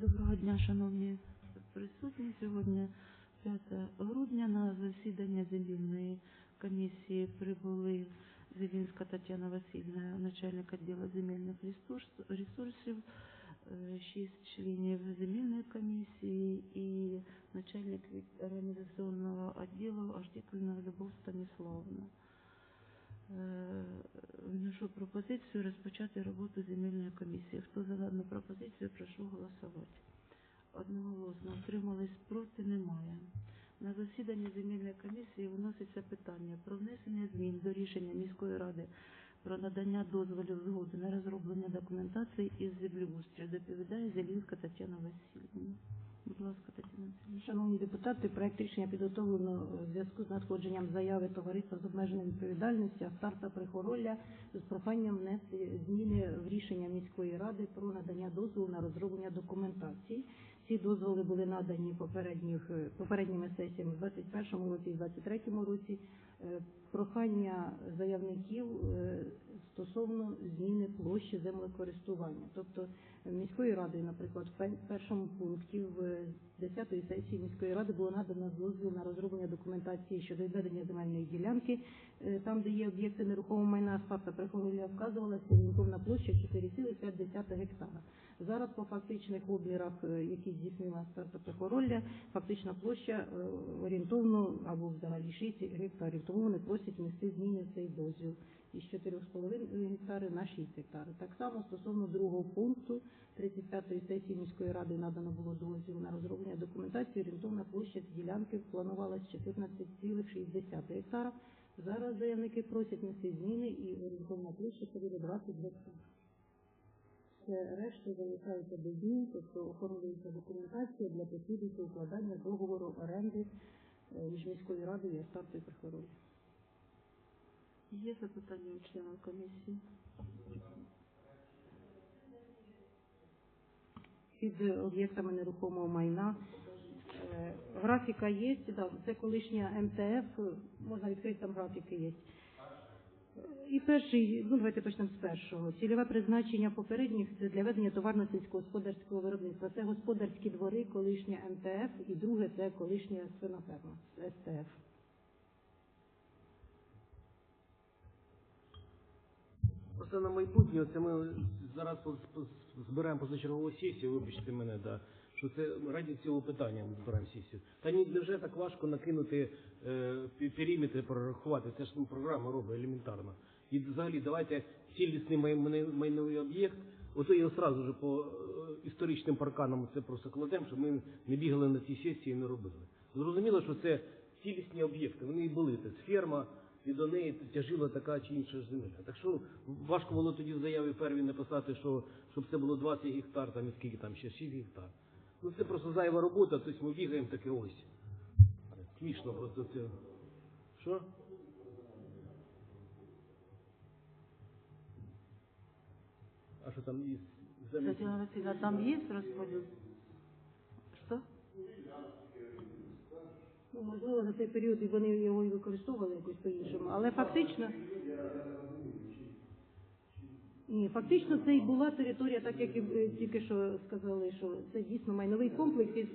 Доброго дня, шановні присутні. Сьогодні 5 грудня на засідання земельної комісії прибули Зелінська Тетяна Васильівна, начальник відділу земельних ресурсів, е, шість членів земельної комісії і начальник організаційного відділу Артикульна Любов Станіславовна. Е, Вношу пропозицію розпочати роботу земельної комісії. Хто за дану пропозицію, прошу голосувати. Одноголосно утримались проти немає. На засіданні земельної комісії виноситься питання про внесення змін до рішення міської ради про надання дозволів згоди на розроблення документації із землеустрою. Доповідає Зелінська Тетяна Васильівна. Будь ласка, Тетяна Шановні депутати, проект рішення підготовлено в зв'язку з надходженням заяви товариства з обмеженою відповідальністю Астарта Прихоролля з проханням внести зміни в рішення міської ради про надання дозволу на розроблення документації. Ці дозволи були надані попередніми сесіями в 2021 році і 2023 році. Е, Прохання заявників е, стосовно зміни площі землекористування. Тобто міською радою, наприклад, в першому пункті в 10-ї сесії міської ради було надано дозвіл на розроблення документації щодо відведення земельної ділянки, там, де є об'єкти нерухомого майна Спарта Прихоруля, вказувалася орієнтовна площа 4,5 гектара. Зараз по фактичних обмірах, е, які здійснила Спарта Прихоролля, фактична площа е, орієнтовно або взагалі 6 гектарів. Тому вони просять внести зміни в цей дозвіл із 4,5 гектари на 6 гектарів. Так само стосовно другого пункту 35-ї сесії міської ради надано було дозвіл на розроблення документації. Орієнтовна площа ділянки планувалась 14,6 гектара. Зараз заявники просять внести зміни і орієнтовна площа буде 20 гектарів. Все решта залишається без змін, тобто оформлюється документація для послідуючого укладання договору оренди е, між міською радою і Астартою Прихоровою. Є запитання у членів комісії? під об'єктами нерухомого майна. Графіка є, да, це колишня МТФ, можна відкрити там графіки є. І перший, ну давайте почнемо з першого. Цільове призначення попередніх це для ведення товарно-сільськогосподарського виробництва. Це господарські двори, колишня МТФ, і друге це колишня свиноферма СТФ. Просто на майбутнє, це ми зараз збираємо позачергову сесію, вибачте мене, да, що це раді цього питання ми збираємо сесію. Та ні, невже так важко накинути е, периметри, прорахувати, це ж ну, програма робить елементарно. І взагалі давайте цілісний май- май- майновий об'єкт, ото його одразу ж по е, історичним парканам це просто кладемо, щоб ми не бігали на ці сесії і не робили. Зрозуміло, що це цілісні об'єкти, вони і були. Це ферма, і до неї тяжила така чи інша земля. Так що важко було тоді в заяві первій написати, що щоб це було 20 гектар, там і скільки там ще 6 гектар. Ну це просто зайва робота, тобто ми бігаємо таке ось. Смішно просто це. Що? А що там землі? Васильевна, там є розподіл? Що? Ну, можливо, за цей період і вони його і використовували якось по-іншому, але фактично. Ні, фактично це і була територія, так як і е, тільки що сказали, що це дійсно майновий комплекс. із-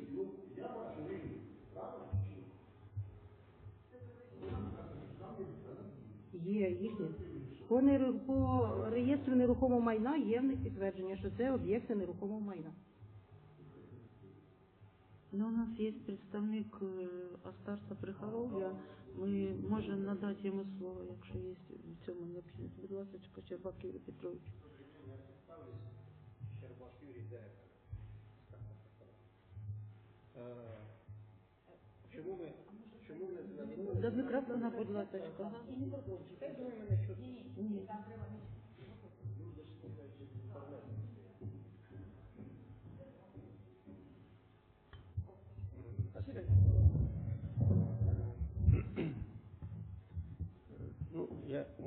Є їхні. По, неру- по реєстру нерухомого майна є в них підтвердження, що це об'єкти нерухомого майна. Ну, у нас є представник е, Астарта Прихоровля. Ми можемо надати йому слово, якщо є в цьому необхідність. Будь ласка, Щербак Юрій Петрович. Щербак Юрій, директор. Е, Чому ми, чому ми До мікрофона, будь ласка. Ні. Ну,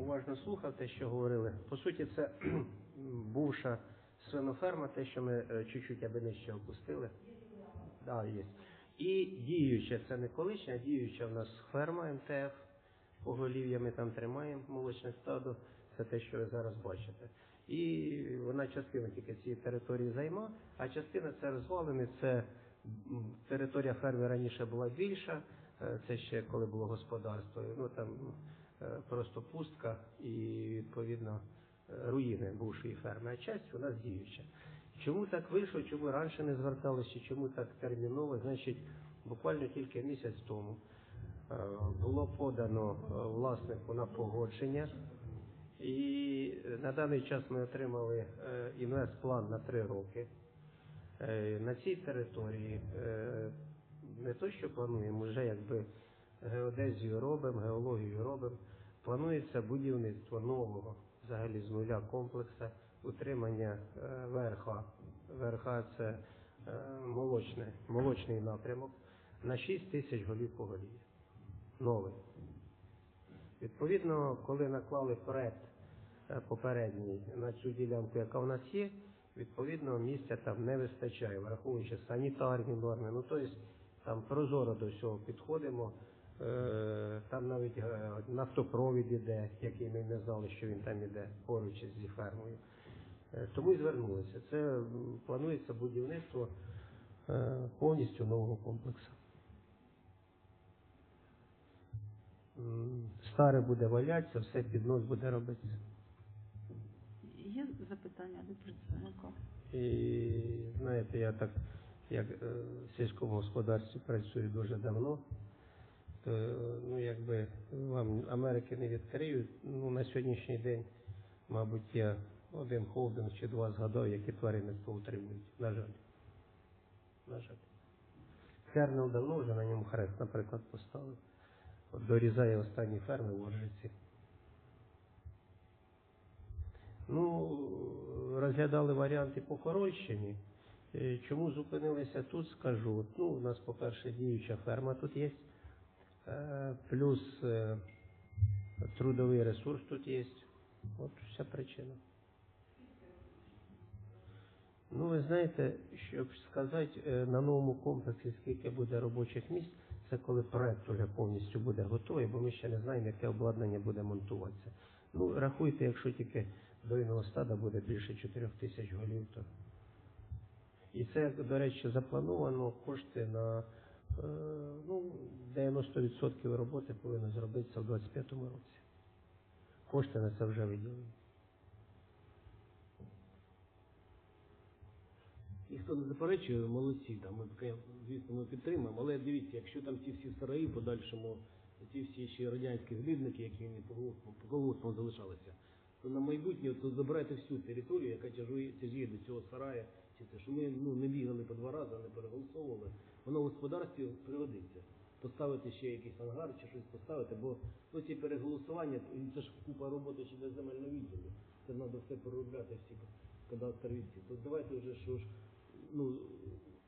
уважно слухав те, що говорили. По суті, це бувша свиноферма, те, що ми е, чуть-чуть аби нижче опустили. Да, є. І діюча, це не колишня, а діюча в нас ферма МТФ. Поголів'я ми там тримаємо молочне стадо. Це те, що ви зараз бачите. І вона частину тільки цієї території займа, а частина це розвалини, це територія ферми раніше була більша, е, це ще коли було господарство. Ну там просто пустка і відповідно е, руїни бувшої ферми, а часть нас діюча. Чому так вийшло, чому раніше не зверталися, чому так терміново? Значить, буквально тільки місяць тому е, було подано е, власнику на погодження. І на даний час ми отримали е, інвестплан на три роки. Е, На цій території е, не то, що плануємо, вже якби геодезію робимо, геологію робимо. Планується будівництво нового взагалі з нуля комплексу утримання е, ВРХ. ВРХ це е, молочне, молочний напрямок на 6 тисяч голів поголів'я. Новий. Відповідно, коли наклали проект е, попередній на цю ділянку, яка в нас є, відповідно місця там не вистачає, враховуючи санітарні норми. Ну тобто там прозоро до всього підходимо. Е, Там навіть е, нафтопровід іде, який ми не знали, що він там іде поруч зі фермою. Е, Тому і звернулися. Це планується будівництво повністю нового комплексу. Старе буде валятися, все під ноль буде робитися. Є запитання до представника? І знаєте, я так як в сільському господарстві працюю дуже давно, ну якби вам Америки не відкриють. Ну на сьогоднішній день, мабуть, я один холдинг чи два згадав, які тваринництво утримують. На жаль. На жаль. Кернел давно вже на ньому хрест, наприклад, поставив. От дорізає останні ферми в Оржиці. Ну, розглядали варіанти по Хорольщині. Е, Чому зупинилися тут, скажу. Ну, у нас, по-перше, діюча ферма тут є, е, плюс е, трудовий ресурс тут є. От вся причина. Ну, ви знаєте, щоб сказати, е, на новому комплексі скільки буде робочих місць, це коли проект вже повністю буде готовий, бо ми ще не знаємо, яке обладнання буде монтуватися. Ну, рахуйте, якщо тільки дойного стада буде більше 4 тисяч голів, то. І це, до речі, заплановано кошти на е, ну, 90% роботи повинно зробитися в 2025 році. Кошти на це вже виділені. І хто не заперечує, молодці, там, ми, звісно, ми підтримуємо, але дивіться, якщо там ті всі сараї подальшому, ті всі ще радянські злідники, які по колгоспам залишалися, то на майбутнє то забирайте всю територію, яка тяжує, тяжіє до цього сарая, чи це, що ми ну, не бігали по два рази, не переголосовували, воно в господарстві пригодиться. Поставити ще якийсь ангар чи щось поставити, бо ну, ці переголосування, це ж купа роботи ще для земельного відділу. Це треба все переробляти всі кадастрові ці. То давайте вже що ж, ну,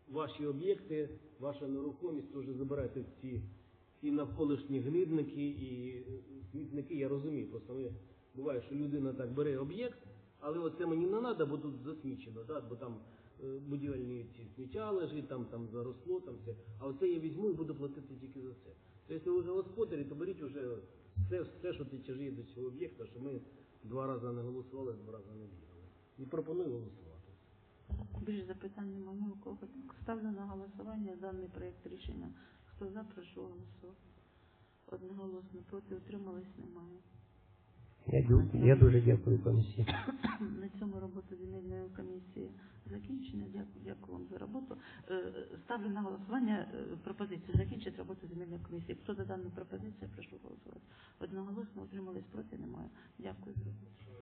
ваші об'єкти, ваша нерухомість теж забирайте ці і навколишні гнидники, і смітники, я розумію. Просто ми буває, що людина так бере об'єкт, але оце мені не треба, бо тут засмічено, да? бо там будівельні ці сміття лежить, там, там заросло, там все. А оце я візьму і буду платити тільки за це. То якщо ви вже господарі, то беріть вже все, все що тяжіє до цього об'єкта, що ми два рази не голосували, два рази не бігали. І пропоную голосувати. Більше запитань немає у кого. Ставлю на голосування даний проєкт рішення. Хто за, прошу голосувати. Одноголосно проти утримались немає. Я, дю- я дуже дякую комісії. На цьому робота земельної комісії закінчена. Дякую, дякую вам за роботу. Е, Ставлю на голосування е, пропозицію закінчити роботу земельної комісії. Хто за дану пропозицію, прошу голосувати. Одноголосно утримались проти немає. Дякую за.